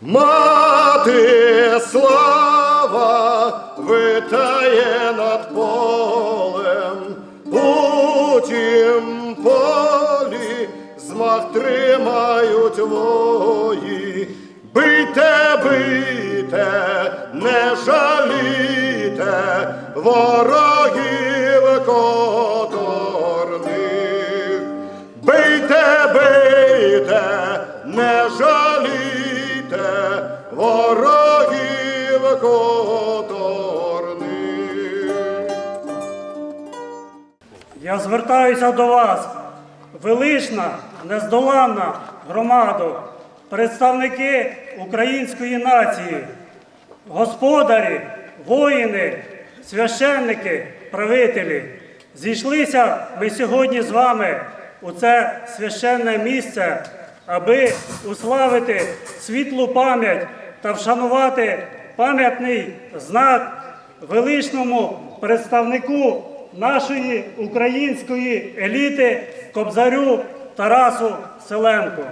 Мати слава витає над полем, у тім полі змах тримають вої. Бийте, бийте, не жалійте ворогів которних. Бийте, бийте, не жалійте ворогів которних. Я звертаюся до вас, велична, нездоланна громадо, представники української нації, господарі, воїни, священники, правителі. Зійшлися ми сьогодні з вами у це священне місце, аби уславити світлу пам'ять та вшанувати пам'ятний знак величному представнику нашої української еліти Кобзарю Тарасу Селенку.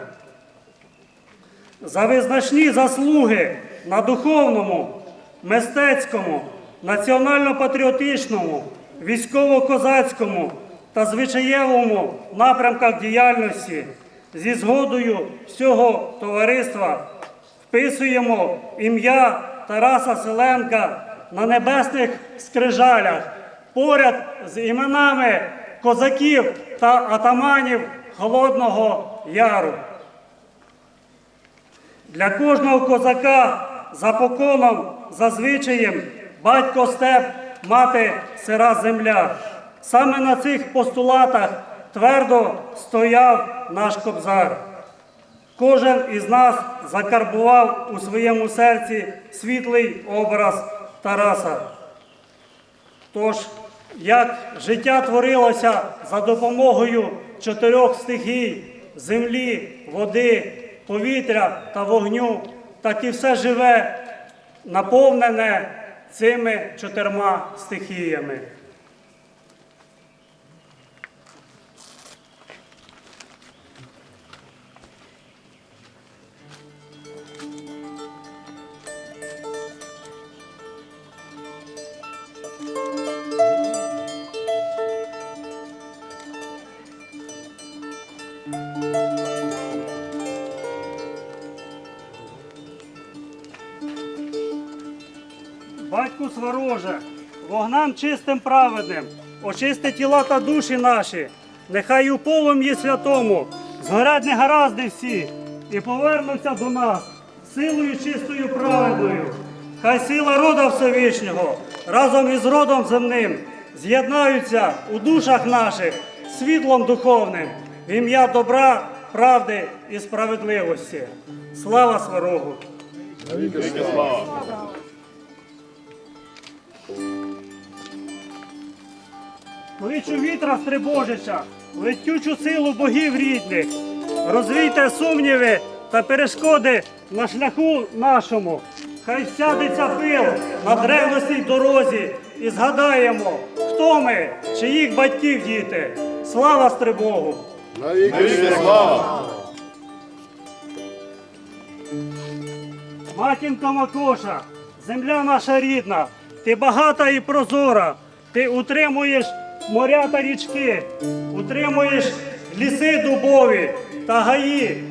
За визначні заслуги на духовному, мистецькому, національно-патріотичному, військово-козацькому та звичаєвому напрямках діяльності зі згодою всього товариства вписуємо ім'я Тараса Селенка на небесних скрижалях поряд з іменами козаків та атаманів Холодного Яру. Для кожного козака за поконом, за звичаєм, батько степ, мати сира земля. Саме на цих постулатах твердо стояв наш кобзар. Кожен із нас закарбував у своєму серці світлий образ Тараса. Тож, як життя творилося за допомогою чотирьох стихій землі, води, повітря та вогню, так і все живе, наповнене цими чотирма стихіями. Батьку свороже, вогнам чистим праведним, очисти тіла та душі наші, нехай у полум'ї святому згорять негаразди всі і повернуться до нас силою чистою праведною. Хай сила рода Всевишнього разом із родом земним з'єднаються у душах наших світлом духовним в ім'я добра, правди і справедливості. Слава Сварогу! Кличу вітра стрибожича, летючу силу богів рідних. Розвійте сумніви та перешкоди на шляху нашому. Хай сядеться пил на древностій дорозі і згадаємо, хто ми, чиїх батьків діти. Слава Стрибогу! Навіки слава! Матінко Макоша, земля наша рідна, ти багата і прозора, ти утримуєш моря та річки, утримуєш ліси дубові та гаї,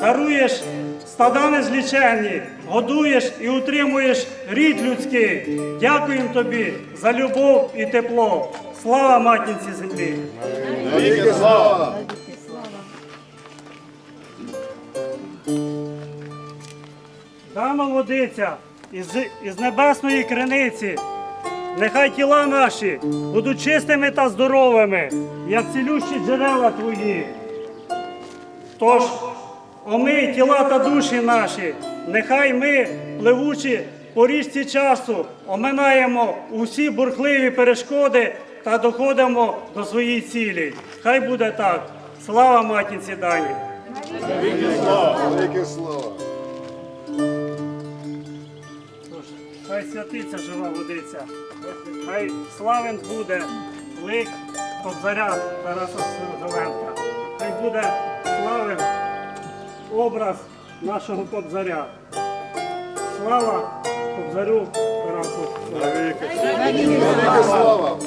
даруєш стада незліченні, годуєш і утримуєш рід людський. Дякуємо тобі за любов і тепло. Слава матінці землі! Слава! Дано водиця із, із небесної криниці. Нехай тіла наші будуть чистими та здоровими, як цілющі джерела твої. Тож, омий тіла та душі наші, нехай ми, пливучи по річці часу, оминаємо усі бурхливі перешкоди та доходимо до своєї цілі. Хай буде так. Слава матінці Дані! Слава! Хай святиться жива водиця, хай славен буде лик Кобзаря Тараса Зеленка, хай буде славен образ нашого кобзаря. Слава кобзарю Тарасу. Слава.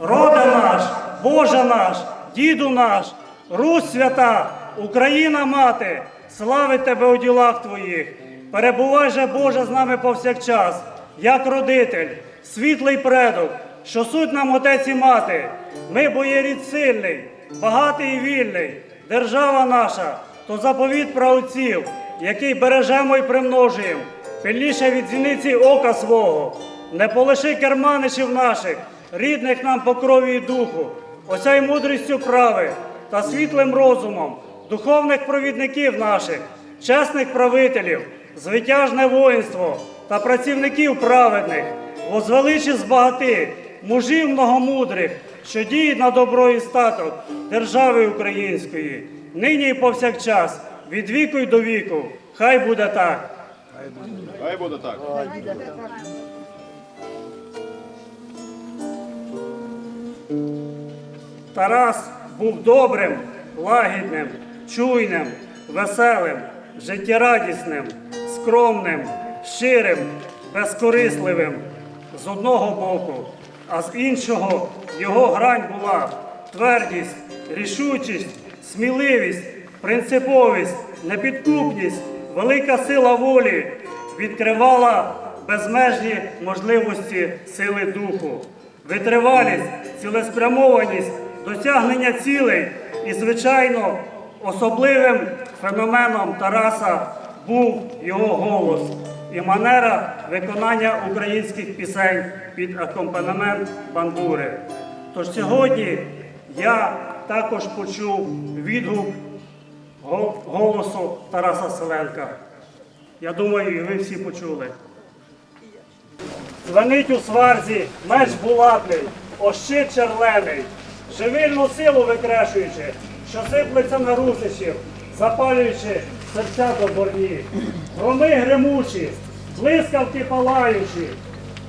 Роде наш, Боже наш, діду наш, Русь свята, Україна мати, славить тебе у ділах твоїх. Перебувай же, Боже, з нами повсякчас, як родитель, світлий предок, що суть нам отець і мати. Ми бо є рід сильний, багатий і вільний, держава наша, то заповіт праотців, який бережемо і примножуємо, пильніше від зіниці ока свого. Не полиши керманичів наших, рідних нам по крові і духу, ося й мудрістю прави та світлим розумом, духовних провідників наших, чесних правителів, звитяжне воїнство та працівників праведних, возвеличі збагати, мужів многомудрих, що діють на добро і статок держави української, нині і повсякчас, від віку й до віку. Хай буде так. Хай буде так. Тарас був добрим, лагідним, чуйним, веселим, життєрадісним, скромним, щирим, безкорисливим з одного боку, а з іншого його грань була твердість, рішучість, сміливість, принциповість, непідкупність, велика сила волі відкривала безмежні можливості сили духу. Витривалість, цілеспрямованість, досягнення цілей і, звичайно, особливим феноменом Тараса був його голос і манера виконання українських пісень під акомпанемент бандури. Тож сьогодні я також почув відгук голосу Тараса Селенка. Я думаю, ви всі почули. Дзвенить у сварзі меч булатний, ощит черлений, живильну силу викрешуючи, що сиплеться на русичів, запалюючи серця до борні. Громи гремучі, блискавки палаючі,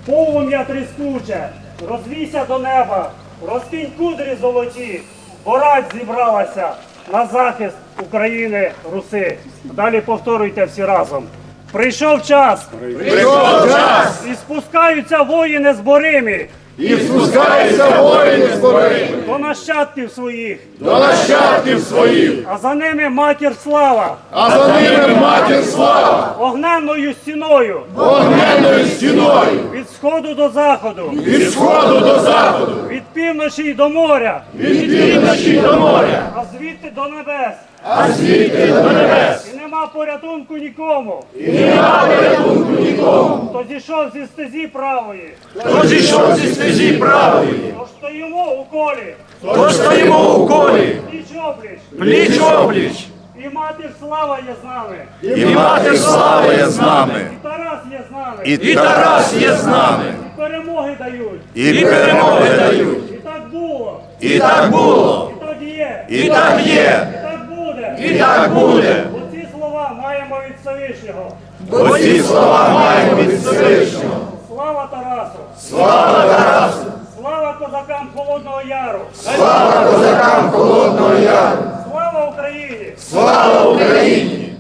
полум'я тріскуче, розвійся до неба, розкинь кудрі золоті, борать зібралася на захист України, Руси. Далі повторюйте всі разом. Прийшов час, Прийшов час і спускаються воїни зборимі і спускаються воїни збори до нащадків своїх, до нащадків своїх, а за ними матір слава, а за ними матір слава, огненною стіною. Вогненною стіною, від сходу до заходу, від сходу до заходу, від півночі й до моря, від півночі до моря, а звідти до небес. а звідти до небес. Нема порятунку нікому, І нема порятунку нікому. хто зійшов зі стезі правої. Хто зійшов зі стезі правої, Тож стоїмо у колі, тож стоїмо у колі, пліч опліч, пліч опліч, і матір слава є з нами, і матір слава є з нами, і Тарас є з нами, і Тарас є з нами, і перемоги дають. і перемоги дають. І так було, І так було, і так є, і так є, і так буде. і так буде. Оці слова маємо від Всевишнього. Оці слова маємо від Всевишнього. Слава Тарасу! Слава Тарасу! Слава козакам Холодного Яру! Слава козакам Холодного Яру! Слава Україні! Слава Україні!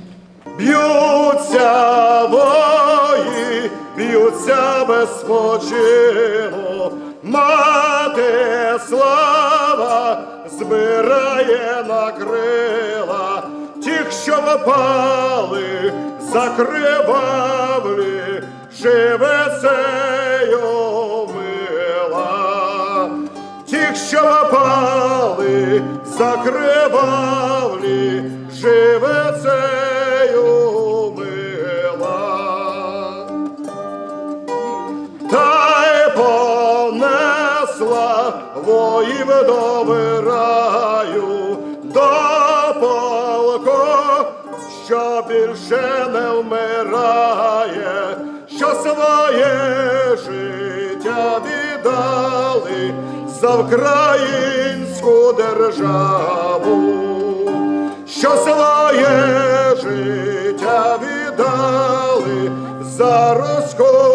Б'ються вої, б'ються без спочину, мати слава збирає на крила що впали, закривавлі, живе сею мила. Тих, що впали, закривавлі, живе цею мила. Та й понесла воїв до вираю, до що більше не вмирає, що своє життя віддали за українську державу, що своє життя віддали за державу.